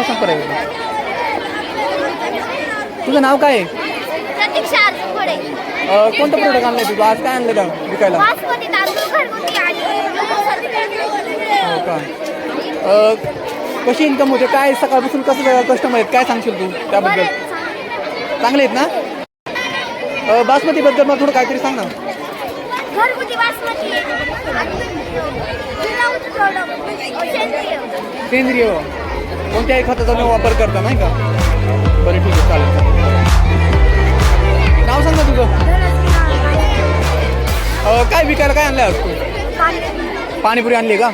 नाव सांग एकदा. तुझं नाव काय? आहे कोणतं प्रोडक्ट आणलंय तुझं? आज काय आणलं का विकायला? हो का? कशी इन्कम होते? काय सकाळपासून कसं कस्टमर आहेत? काय सांगशील तू त्याबद्दल? चांगले आहेत ना? बासमतीबद्दल मला थोडं काहीतरी सांग ना. घरगुती बासमती. सेंद्रिय. कोणत्याही खताचा न वापर करता नाही का? बरं ठीक आहे चालेल. नाव सांग ना तुझं काय विकायला काय आणलं आज तू? पाणीपुरी आणली का?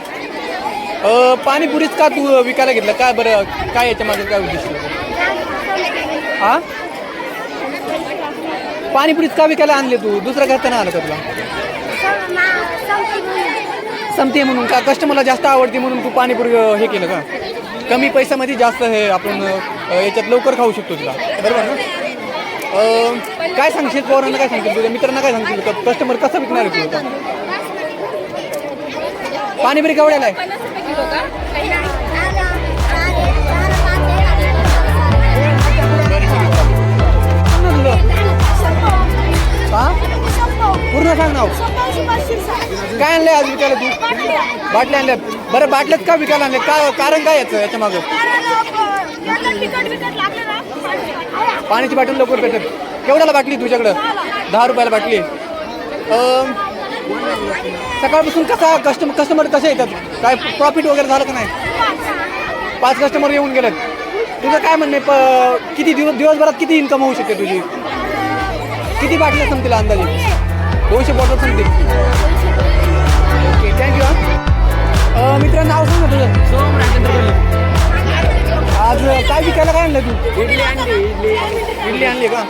पाणीपुरीच का तू विकायला घेतलं? काय बरं काय याच्या मागे काय उद्देश हा पाणीपुरीच का विकायला आणले तू? दुसरं घरचं नाही आलं का तुला? संपते म्हणून का? कस्टमरला जास्त आवडते म्हणून तू पाणीपुरी हे केलं का? कमी पैशामध्ये जास्त हे आपण याच्यात लवकर खाऊ शकतो तुला. बरोबर ना? काय सांगशील? पोरांना काय सांगशील तुझ्या मित्रांना काय सांगशील? कस्टमर कसं विकणार आहे तुला? पाणीपुरी केवढ्याला आहे? सांग ना पूर्ण सांग नाव. काय आणलंय आज विकायला तू? बाटल्या आणल्या. बरं बाटल्यात का विकायला आणले का कारण काय याचं याच्या मागं? पाण्याची बाटली लवकर भेटत केवढ्याला बाटली तुझ्याकडं? दहा रुपयाला बाटली अं, सकाळपासून कसा कस्टमर कस्टमर कसे येतात? काय प्रॉफिट वगैरे झालं का नाही? पाच कस्टमर येऊन गेलेत. तुझं काय म्हणणे प किती दिवस दिवसभरात किती इन्कम होऊ शकते तुझी? किती बाटल्या संपतील अंदाजे? दोनशे बॉटल संपतील ओके थँक्यू हा. मित्रांनो नाव सांग ना तुझं. सोम राजेंद्र बोलले आज काय विकायला काय आणलं तू? इडली आणली इडली. इडली आणली का?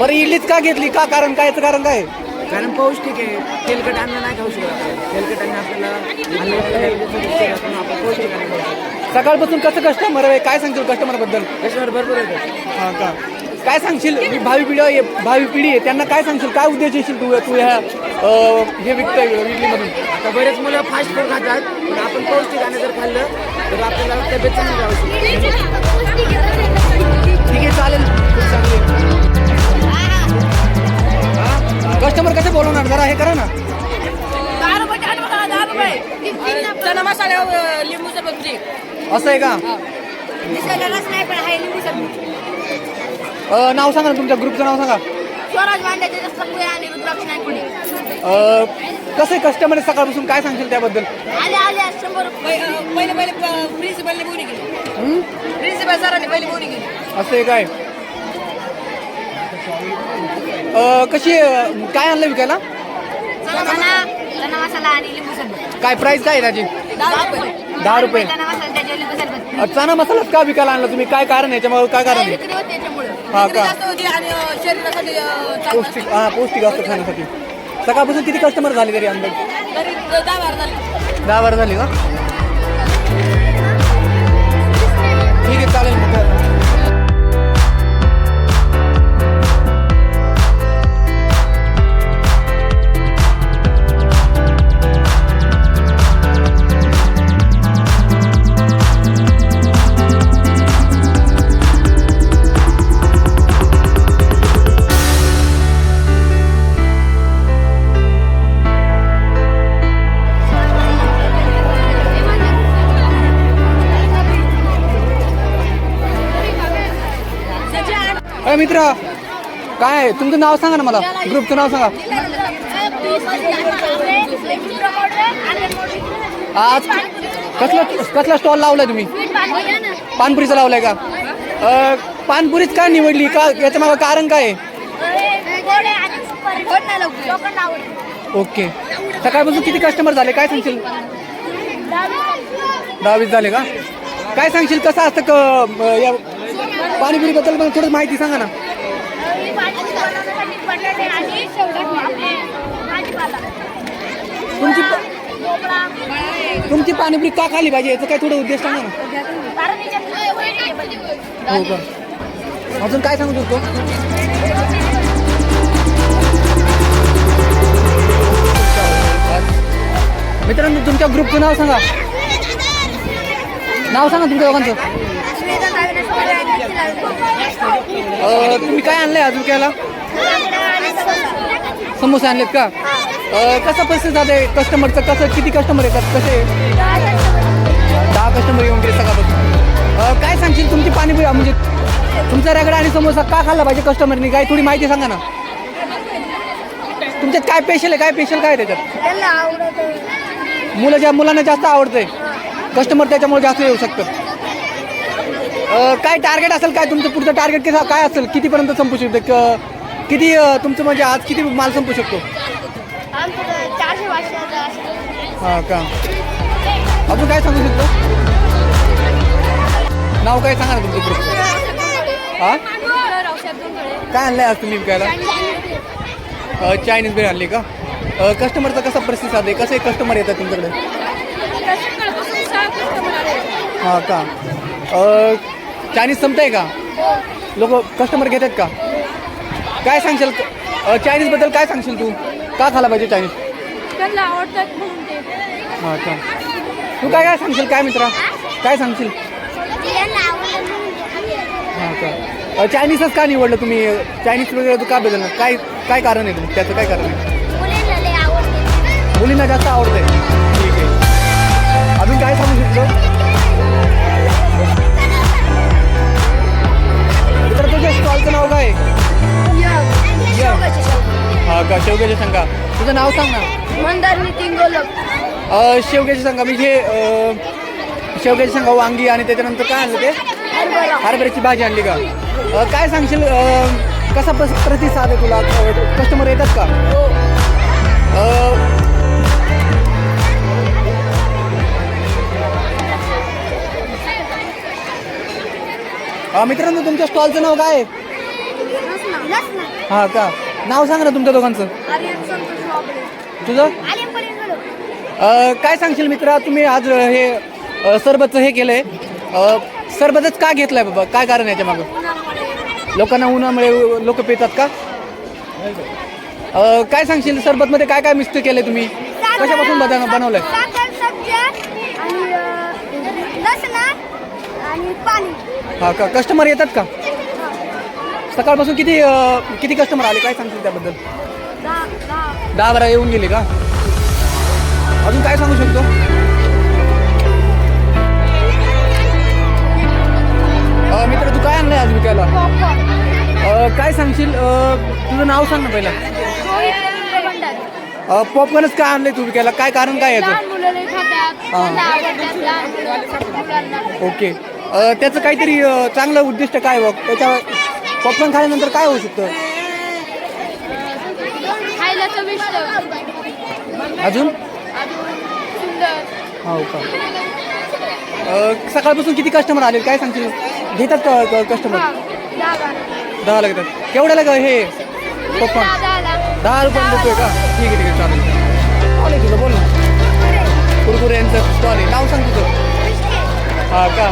बरं इडलीच का घेतली? का कारण काय? याचं कारण काय? आहे? कारण पौष्टिक आहे. तेलकट अन्न नाही खाऊ शकत तेलकट अन्न आपल्याला पौष्टिक सकाळपासून कसं कस्टमर आहे? काय सांगशील कस्टमरबद्दल? त्याच्यावर भरपूर येतात हा का? काय सांगशील? ही भावी पिढी आहे भावी पिढी आहे. त्यांना काय सांगशील? काय उद्देश येशील तू तू ह्या अं, हे विकतोय इडलीमधून आता बरेच मुलं फास्ट फूड खातात पण आपण पौष्टिक अन्न जर खाल्लं तर आपल्याला तब्येत चांगली राहू शकते. ठीक आहे चालेल. खूप चांगले कस्टमर कसे बोलवणार? जरा हे करा ना. दहा रुपये चाट मसाला दहा रुपये. चना मसाला अं, लिंबू सरबत फ्री असं आहे का? नाही पण आहे. अं, नाव सांगा ना तुमच्या ग्रुपचं नाव सांगा. स्वराज भांड्याचे सगळे आणि रुद्राक्ष नायकुडे. अं, कसं कस्टमर सकाळपासून काय सांगशील त्याबद्दल? आले आले आज शंभर रुपये. अं, पहिले पहिले प्रिन्सिपलने हं? प्रिन्सिपल सरांनी पहिली असं आहे काय? अं, कशी अं, काय आणलं विकायला? मसाला आणि लिंबू सरबत काय प्राइस काय आहे त्याची? दहा रुपये. दहा रुपये. चना मसालाच का विकायला आणला तुम्ही? काय कारण आहे? याच्यामुळे काय कारण आहे? हा का? पौष्टिक हा पौष्टिक असतं खाण्यासाठी. सकाळपासून किती कस्टमर झाले तरी अंदाज दहा बारा झाले. का? ठीक आहे चालेल मित्र काय आहे? तुमचं नाव सांगा ना मला. ग्रुपचं नाव सांगा. आज कसला कसला स्टॉल लावलाय तुम्ही? पानपुरीचा लावलाय का? पानपुरीच का निवडली? का याच्या मागं कारण काय आहे? ओके. सकाळपासून किती कस्टमर झाले? काय सांगशील? दहावीस झाले का? काय सांगशील? कसं असतं क म, या पाणीपुरीबद्दल मला थोडं माहिती सांगा ना. तुमची तुमची पाणीपुरी का खाली पाहिजे? याचं काय थोडं उद्देश सांगा ना. हो का? अजून काय सांगू शकतो? मित्रांनो तुमच्या ग्रुपचं नाव सांगा. नाव सांगा तुमच्या दोघांचं. अ, तुम्ही काय आणलंय आज विकायला समोसा. आणलेत का? अ, कसा पैसे जाते कस्टमरचं कसं किती कस्टमर येतात? कसे? दहा कस्टमर येऊन गेले सकाळपासून. अ, काय सांगशील? तुमची पाणीपुरी म्हणजे तुमचा रगडा आणि समोसा का खाल्ला पाहिजे कस्टमरनी काय थोडी माहिती सांगा ना. तुमच्यात काय स्पेशल आहे? काय स्पेशल काय आहे त्याच्यात? त्यांना आवडत मुलं ज्या मुलांना जास्त आवडतंय कस्टमर त्याच्यामुळे जास्त येऊ शकतात. काय टार्गेट असेल काय तुमचं पुढचं टार्गेट कसं काय असेल कितीपर्यंत संपू शकतं? किती तुमचं म्हणजे आज किती माल संपू शकतो? हां का? अजून काय सांगू शकतो? नाव काय सांगा ना तुमचं ग्रुप हां? काय आणलंय आज तुम्ही विकायला? चायनीज बिर्याणी आणली का? कस्टमरचा कसा प्रतिसाद आहे? कसे कस्टमर येतात तुमच्याकडे? हां का? चायनीज संपत आहे का? लोक कस्टमर घेतात का? काय सांगशील? चायनीजबद्दल काय सांगशील तू? का खाला पाहिजे चायनीज हां का तू. काय काय सांगशील? काय मित्रा? काय सांगशील? हां का चायनीजच का निवडलं तुम्ही? चायनीज वगैरे तू का बदलणार? काय काय कारण आहे तुम्ही त्याचं काय कारण आहे? मुलींना लय आवडते. मुलींना जास्त आवडतंय. ठीक आहे. अजून काय सांगू शकतो? तुझ्या स्टॉलचं नाव काय? हा का शेवग्याची शंका तुझं नाव सांग ना. शेवग्याची शंका म्हणजे शेवग्याची शंका वांगी आणि त्याच्यानंतर काय आणलं ते? हरभऱ्याची भाजी आणली का? काय सांगशील कसा प्रतिसाद आहे तुला? कस्टमर येतात का? अ, मित्रांनो तुमच्या स्टॉलचं नाव काय? आहे हां का? नाव सांग ना तुमच्या दोघांचं. तुझं? अ, काय सांगशील मित्रा तुम्ही आज अ, हे अ, सरबतचं हे केलंय. अ, सरबतच का घेतलंय बाबा? काय कारण आहे याच्या मागं लोकांना उन्हामुळे लोक पितात का? अ, काय सांगशील? सरबतमध्ये काय काय मिक्स केलंय तुम्ही? कशापासून बन बनवलंय? साखर सब्जा आणि अं, लसण आणि पाणी. हा का कस्टमर येतात का? सकाळपासून किती अ, किती कस्टमर आले? काय सांगशील त्याबद्दल? दहा बारा येऊन गेले का? अजून काय सांगू शकतो? अ, मित्र तू काय आणलंय आज विकायला? अ, काय सांगशील? अ, तुझं नाव सांग ना पहिला. पॉपकॉर्नच काय आणलंय तू विकायला? काय कारण काय याचं? लहान मुलं लई खातात. हा. त्यांना आवडतात लहान मुलं. मुलांना ओके. त्याचं काहीतरी चांगलं उद्दिष्ट काय बघ? त्याच्या पॉपकॉर्न खाल्यानंतर काय होऊ शकतं? अजून? हो का? सकाळपासून किती कस्टमर आले? काय सांगशील? घेतात का कस्टमर दहा लागतात केवढ्याला का हे? पॉपकॉर्न दहाला. दहा रुपये देतोय का? ठीक आहे ठीक आहे चालेल. तुझं बोल ना. कुरकुऱ्यांचं स्टॉल आहे नाव सांग तुझं. हा का?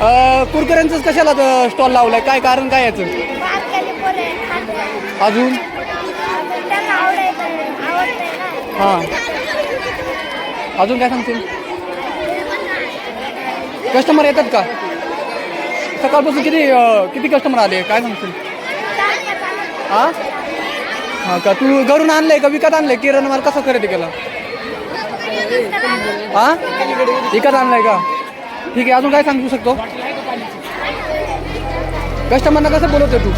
कुरकुऱ्यांचंच कशाला स्टॉल लावलाय? काय कारण काय याचं? अजून? हां. अजून काय सांगतील कस्टमर येतात का? सकाळपासून किती किती कस्टमर आले? काय सांगतील हां? हां का? तू घरून आणलंय का? विकत आणलंय? किराणा माल कसा खरेदी केला? हां? विकत आणलाय का? ठीक आहे अजून काय सांगू शकतो? कस्टमरना कसं बोलवतोय तू?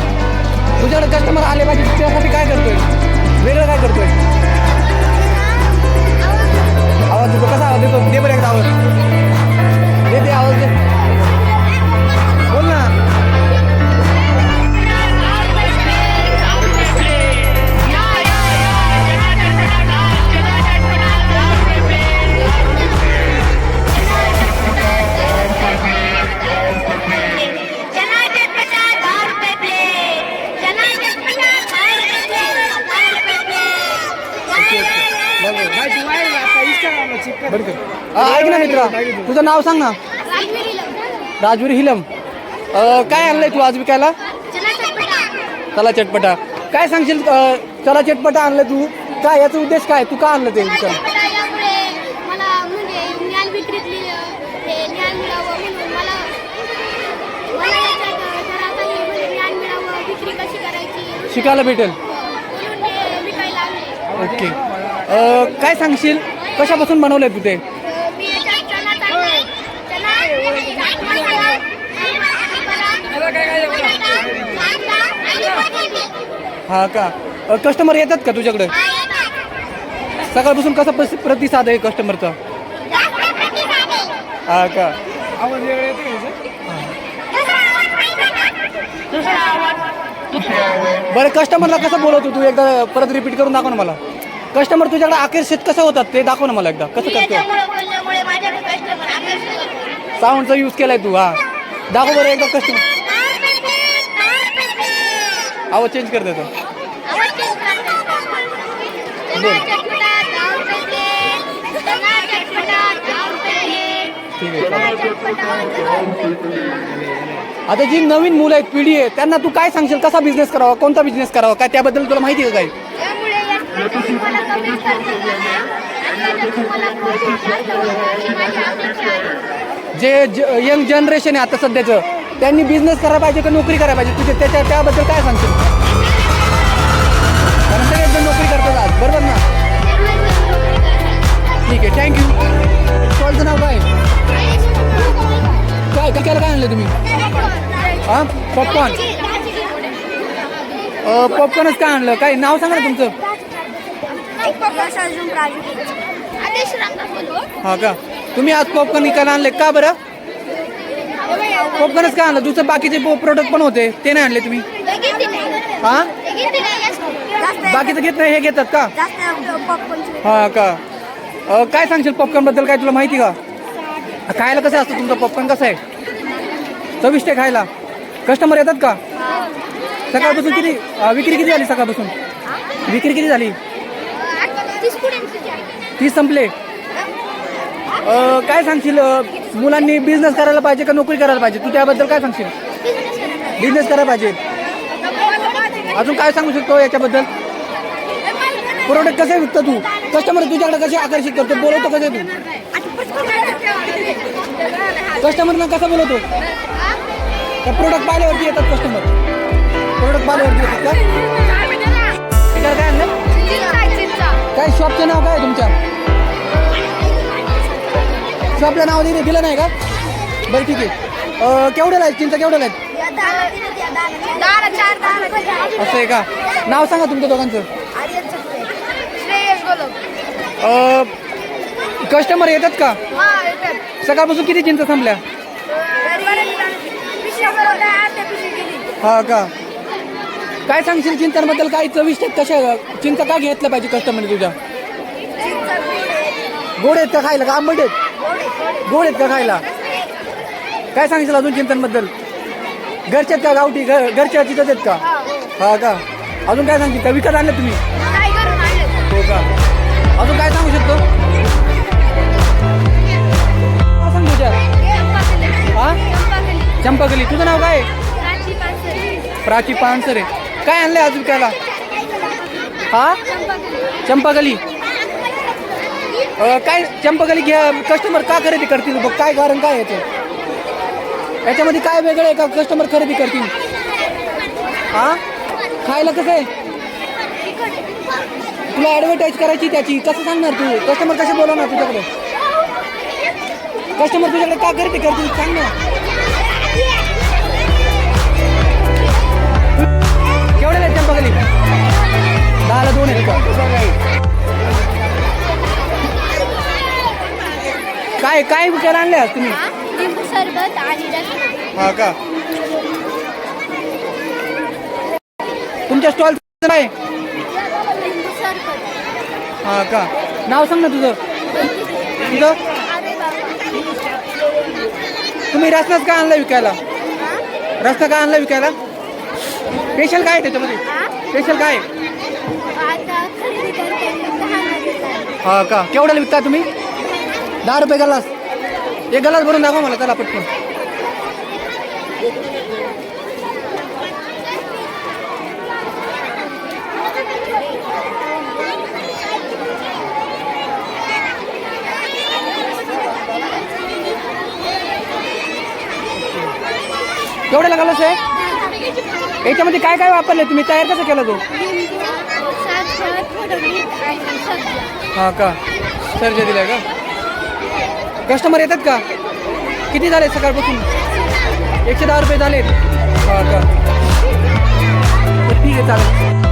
तुझ्याकडे कस्टमर आले पाहिजे त्यासाठी नाव सांग ना. राजवीर हिलम काय आणलंय तू आज विकायला? चला चटपटा. काय सांगशील चला चटपटा आणलं तू? काय याचा उद्देश काय? तू का आणलं ते विचार. शिकायला भेटेल. ओके. काय सांगशील? कशापासून बनवलंय तू ते? हा का कस्टमर येतात का तुझ्याकडे. सकाळपासून कसा प्रस- प्रतिसाद आहे कस्टमरचा. हा का आवाज वेगळा येतो का याचा? बरं कस्टमरला कसं बोलवतो तू एकदा परत रिपीट करून दाखव ना मला कस्टमर तुझ्याकडे आकर्षित कसं होतात ते दाखव ना मला एकदा कसं करतो. साऊंडचा यूज केलाय तू हा दाखव बरं एकदा कस्टमर आवाज चेंज कर देतो. आता जी नवीन मुलं आहेत पिढी आहे त्यांना तू काय सांगशील? कसा बिझनेस करावा? कोणता बिझनेस करावा? काय त्याबद्दल तुला माहिती आहे का जे यंग जनरेशन आहे आता सध्याचं. त्यांनी बिझनेस करायला पाहिजे का नोकरी करायला पाहिजे? तुझे त्याच्या त्याबद्दल काय सांगशील? कारण नोकरी करतात आज. बरोबर ना? ठीक आहे. थँक्यू स्टॉलचं नाव काय? काय काय काय आणलं तुम्ही? हां? पॉपकॉर्न पॉपकॉर्नच काय आणलं? काय नाव सांगा ना तुमचं. हां का? तुम्ही आज पॉपकॉर्न विकायला आणले का बरं? कोकणच का आणलं? दुसरं बाकीचे प्रोडक्ट पण होते. ते नाही आणले तुम्ही? हा? बाकीचं घेत नाही हे घेतात का? हा का? अ, काय सांगशील पॉपकॉर्नबद्दल? काय तुला माहिती का? खायला कसं असतं तुमचं पॉपकॉर्न कसं आहे? चविष्ट आहे खायला. कस्टमर येतात का? सकाळपासून किती अ, विक्री किती झाली सकाळपासून? विक्री किती झाली? ती तीस आहे? तीस संपले. अ, काय सांगशील? अ, मुलांनी बिझनेस करायला पाहिजे का नोकरी करायला पाहिजे? तू त्याबद्दल काय सांगशील? बिझनेस करायला पाहिजे. अजून काय सांगू शकतो याच्याबद्दल? प्रोडक्ट कसे विकतो तू? कस्टमर तुझ्याकडे कसे आकर्षित करतो? बोलवतो कसे तू? कस्टमरना कसं बोलवतो? प्रोडक्ट पाहिल्यावरती येतात कस्टमर प्रोडक्ट पाहिल्यावरती येतात का? काय आणलं? काय शॉपचं नाव काय तुमच्या? शॉपला नाव दिले दिलं नाही का बरं ठीक आहे अं, केवढ्याला आहेत चिंचा केवढ्याला आहेत. असं आहे का नाव सांगा तुमच्या दोघांचं. कस्टमर येतात का हा. सकाळपासून किती चिंचा संपल्या. हा का काय सांगशील चिंतांबद्दल काही चविष्ट आहेत कशा चिंता का घेतलं पाहिजे कस्टमर तुझ्या. गोड आहेत का खायला का आंबट आहेत गोड आहे, गोड आहे. गोड आहेत का खायला? काय सांगशील अजून चिंतनबद्दल? घरच्यात का गावठी? घ- घरच्या चिंतत आहेत का? हा. का? अजून काय सांगशील? का विकत आणलं तुम्ही? हो का? अजून काय सांगू शकतो? काय सांगू तुझ्या हे? चंपाकली. हा तुझं नाव काय? प्राची पानसरे. काय आणलंय अजून विकायला हा? चंपाकली. काय चंपकली घ्या कस्टमर का खरेदी करतील? बघ काय कारण काय याचं याच्यामध्ये काय वेगळं आहे का कस्टमर खरेदी करतील? हा? खायला कसं आहे? तुला ॲडव्हर्टाईज करायची त्याची. कसं सांगणार तू? कस्टमर कसे बोलवणार तुझ्याकडे? कस्टमर तुझ्याकडे का खरेदी करतील? सांग ना. केवढ्याला चंपकली? दहाला दोन आहे काय काय विचार आणले आज तुम्ही? लिंबू सरबत आणि रसना. हा का? तुमच्या स्टॉल काय? लिंबू सरबत. हा का? नाव सांग ना तुझं. तुझं? अरे बाबा. तुम्ही रसनाच का आणला विकायला? रस्ता का आणला विकायला? स्पेशल काय आहे त्याच्यामध्ये? स्पेशल काय आहे? आता खरेदी करते दहा मध्ये हा का? केवढ्याला विकता तुम्ही? दहा रुपये गलास. एक गलास भरून दाखवा मला चला पटकन. केवढ्याला गलास आहे? याच्यामध्ये काय काय वापरले तुम्ही? तयार कसं केलं तो? हा का? सर्ज दिलाय का? कस्टमर येतात का? किती झाले सकाळपासून? एकशे दहा रुपये झालेत. हां का? ठीक आहे चालेल.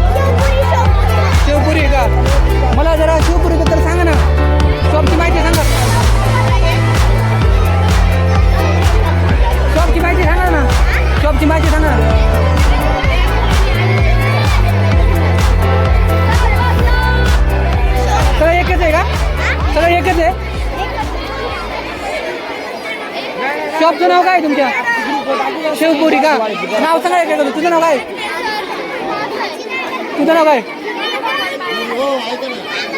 शेवपुरी आहे का? मला जरा शिवपुरीबद्दल सांग. नाव काय तुमच्या? शिवपुरी का? नाव सांगा एक एकच. तुझं नाव काय? तुझं नाव काय?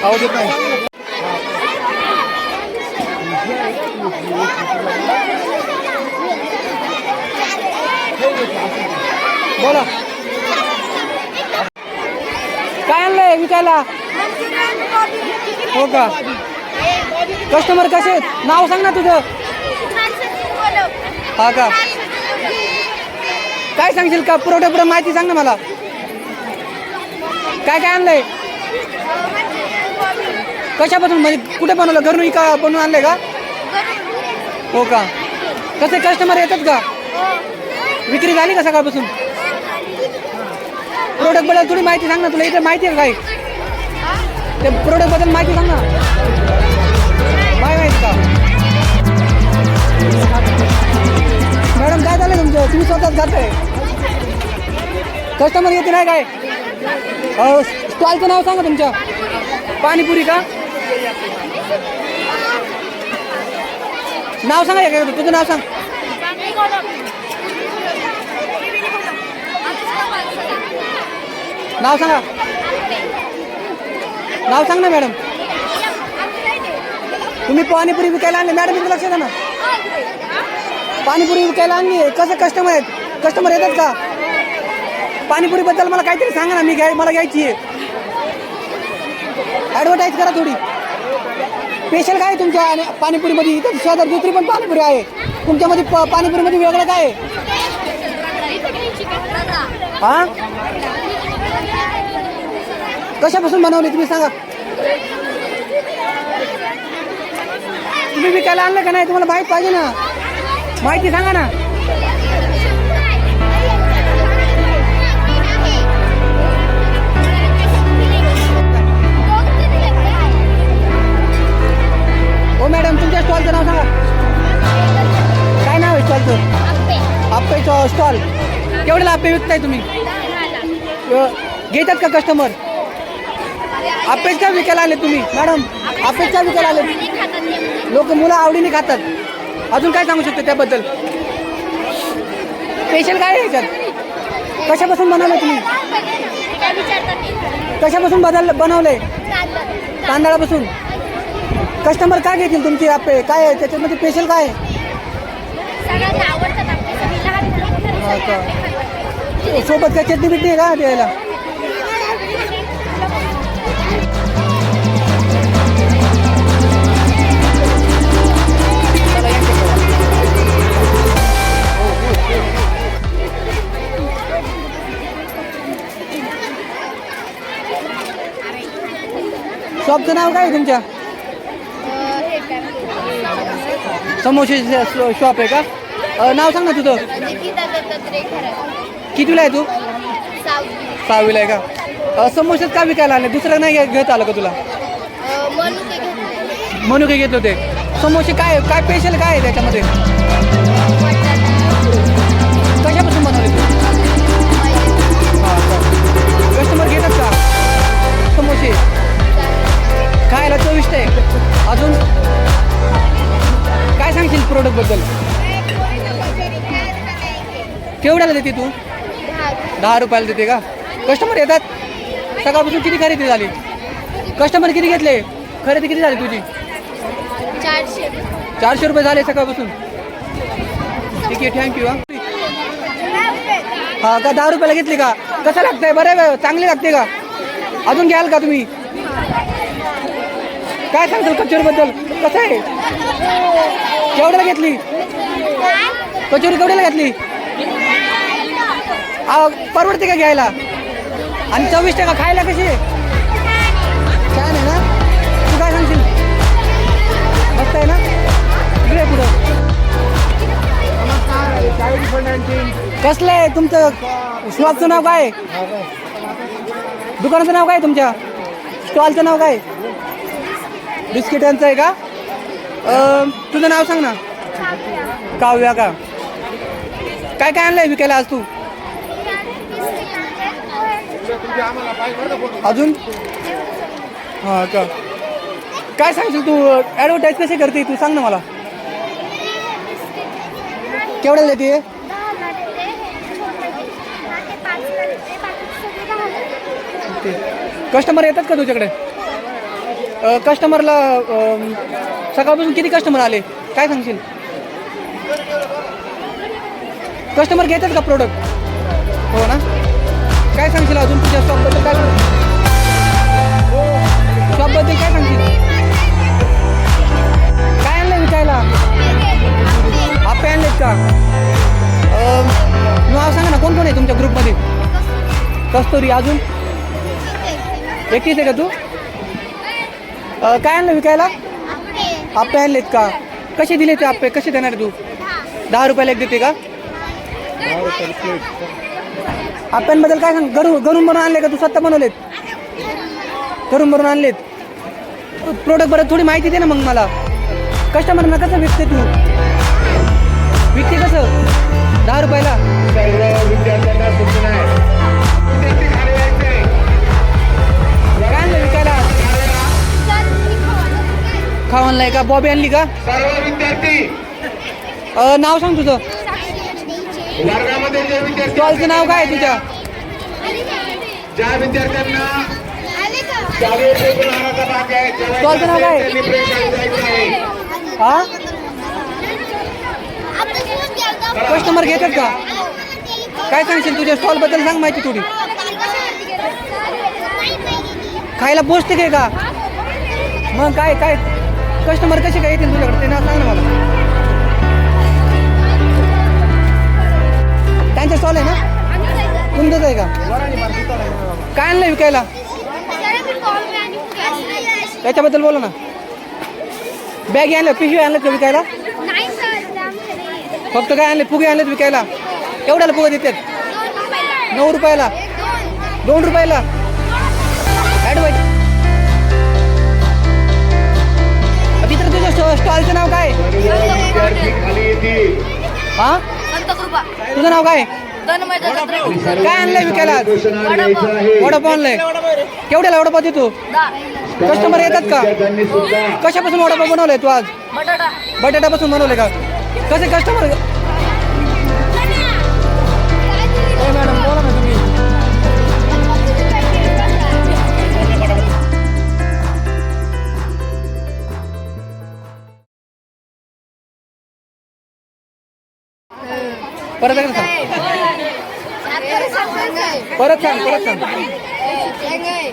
आवाज येत नाही बोला. काय आणलंय विकायला? हो का? कस्टमर कसे नाव सांग ना तुझं. हा का? काय सांगशील का? पुरवठ्यापुढे माहिती सांग ना मला. काय काय आणलंय? कशापासून? म्हणजे कुठे बनवलं? घरून का बनवून आणलंय का? हो का? कसे कस्टमर येतात का? विक्री झाली का सकाळपासून? प्रोडक्टबद्दल थोडी माहिती सांग ना. तुला इथे माहिती आहे काय ते प्रोडक्टबद्दल माहिती सांग ना. काय तुम्ही स्वतःच खाताय कस्टमर येते नाही काय? स्टॉलचं नाव सांगा तुमच्या. पाणीपुरी का? नाव सांगा काय तुझं नाव सांग. नाव सांगा. नाव सांग ना मॅडम. तुम्ही पाणीपुरी विकायला आणले. मॅडम तुम्ही लक्ष द्या ना. पाणीपुरी विकायला आणली कसं कस्टमर आहेत? कस्टमर येतात का? पाणीपुरीबद्दल मला काहीतरी सांगा ना मी घ्याय मला घ्यायची आहे. ॲडव्हर्टाईज करा थोडी. स्पेशल काय आहे तुमच्या आणि पाणीपुरीमध्ये? इथं शेजार दुसरी पण पाणीपुरी आहे. तुमच्यामध्ये प पाणीपुरीमध्ये वेगळं काय आहे? हा? कशापासून बनवली तुम्ही सांगा. तुम्ही विकायला आणलं का नाही? तुम्हाला माहीत पाहिजे ना. माहिती सांगा ना. हो मॅडम तुमच्या स्टॉलचं नाव सांगा. काय नाव आहे स्टॉलचं? आप्पेचं स्टॉल. केवढ्याला आप्पे विकताय तुम्ही? घेतात का कस्टमर आपेच का विकायला आले तुम्ही? मॅडम आपेच का विकायला आले लोक मुलं आवडीने खातात. अजून काय सांगू शकतो त्याबद्दल? स्पेशल काय आहे याच्यात? कशापासून बनवलं तुम्ही? कशापासून बदल बनवलंय? तांदळापासून? कस्टमर काय घेतील तुमचे आप्पे काय आहे? त्याच्यामध्ये स्पेशल काय आहे? हा का? सोबत काय चटणी बिटणी आहे का द्यायला शॉपचं नाव काय आहे तुमच्या? समोसे शॉप आहे का? नाव सांग ना तुझं. कितीला आहे तू? सहावीला. आहे का? समोसेच का विकायला आले दुसरं नाही घेत आलं का तुला? म्हणून काही घेत होते. समोसे काय काय स्पेशल काय आहे त्याच्यामध्ये? आहे. अजून काय सांगशील प्रोडक्टबद्दल केवढ्याला देते तू? दहा रुपयाला देते का? कस्टमर येतात. सकाळपासून किती खरेदी झाली? कस्टमर किती घेतले? खरेदी किती झाली तुझी? चारशे चारशे रुपये झाले सकाळपासून. ठीक आहे थँक्यू हा. हा का दहा रुपयाला घेतली का? कसं लागतंय? बरं चांगले चांगली लागते का? अजून घ्याल का तुम्ही? काय सांगताल कचोरीबद्दल? कसं आहे? केवढ्याला घेतली? कचोरी केवढ्याला घेतली? परवडते का घ्यायला? आणि चोवीस टका खायला कशी आहे? छान आहे ना? तू काय सांगशील? मस्त आहे ना? इकडे पुढं. कसलं आहे तुमचं? स्टॉलचं नाव काय? दुकानाचं नाव काय आहे तुमच्या? स्टॉलचं नाव काय? बिस्किटांचं आहे का? अं, तुझं नाव सांग ना. काव्या का? काय काय आणलंय विकायला आज तू? अजून? हां का? काय सांगशील तू? ॲडव्हर्टाईज कशी करते तू? सांग ना मला. केवढ्याला देते कस्टमर येतात का तुझ्याकडे? कस्टमरला सकाळपासून किती कस्टमर आले? काय सांगशील? कस्टमर घेतात का प्रोडक्ट हो ना? काय सांगशील अजून तुझ्या शॉपबद्दल काय शॉपबद्दल हो. काय सांगशील? काय आणलं विकायला? आपे आणलेत का? नाव सांगा ना कोण कोण आहे तुमच्या ग्रुपमध्ये कस्तुरी अजून? एकटीच आहे का तू? अं, काय आणलं विकायला? आपे. आणलेत का? कसे दिले ते आपे? कसे देणार तू? दहा. रुपयाला एक देते का? आप्यांबद्दल काय सांग? घरून घरून बनवून आणले का? तू स्वतः बनवलेत? घरून बनवून आणलेत? प्रोडक्ट बरं थोडी माहिती दे ना मग मला. कस्टमरना कसं विकते तू? विकते कसं? आणलाय का? बॉबी आणली का? सर्व विद्यार्थी. अं, नाव सांग तुझं. स्टॉलचं नाव काय आहे तुझ्या? ज्या विद्यार्थ्यांना शालेय शिक्षणाचा भाग आहे ज्या स्टॉलचं नाव काय? त्यांनी प्रवेशाला जायचं आहे. हा? कस्टमर घेतात का? काय सांगशील तुझ्या स्टॉलबद्दल सांग माहिती थोडी. खायला पोचते काय का? मग काय काय? कस्टमर कसे काय येतील तुझ्याकडे? ते ना सांग ना मला. त्यांचे स्टॉल आहे ना? तुमचंच आहे का? काय आणलं विकायला? त्याच्याबद्दल बोला ना. बॅग आणलं पिशवी आणलं का विकायला? फक्त काय आणले? फुगे आणलेत विकायला. एवढ्याला फुगे देतात. नऊ रुपयाला. दोन रुपयाला. स्टॉलचं नाव काय? हा? तुझं नाव काय? काय आणलंय विकायला वडापाव आणलंय. केवढ्याला वडापाव देतो? तू कस्टमर येतात का? कशापासून वडापाव बनवलाय तू आज? बटाट्यापासून बनवलंय का? कसे कस्टमर परत एकदा सांग. परत सांग परत सांग. शेंगा आहे,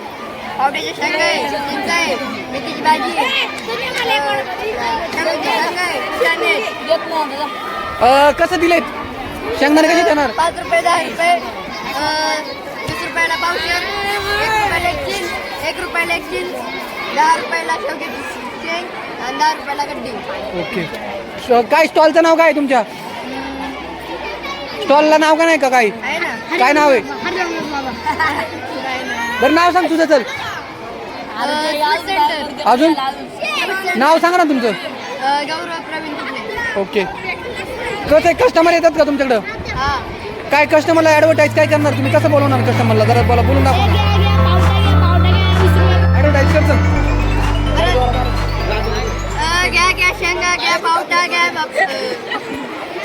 चिंच आहे, मेथीची भाजी कसं दिलेत शेंगदाणे कसे देणार? पाच रुपये दहा रुपये वीस रुपयाला पावशेर एक रुपयाला एक चिंच एक रुपयाला एक चिंच दहा रुपयाला शेवग्याची शेंग आणि दहा रुपयाला गड्डी. ओके. काय स्टॉलचं नाव काय तुमच्या? स्टॉलला नाव का नाही का काही? काय नाव आहे? बरं नाव सांग तुझं चल अजून? नाव सांगा ना तुमचं. गौरव प्रवीण तुकडे ओके. कसं कस्टमर येतात का तुमच्याकडं? हा. काय कस्टमरला ॲडव्हर्टाईज काय करणार तुम्ही? कसं बोलवणार कस्टमरला जरा बोला बोलून दाखवा. ॲडव्हर्टाईज करतं. घ्या घ्या शेंगा घ्या पावटा घ्या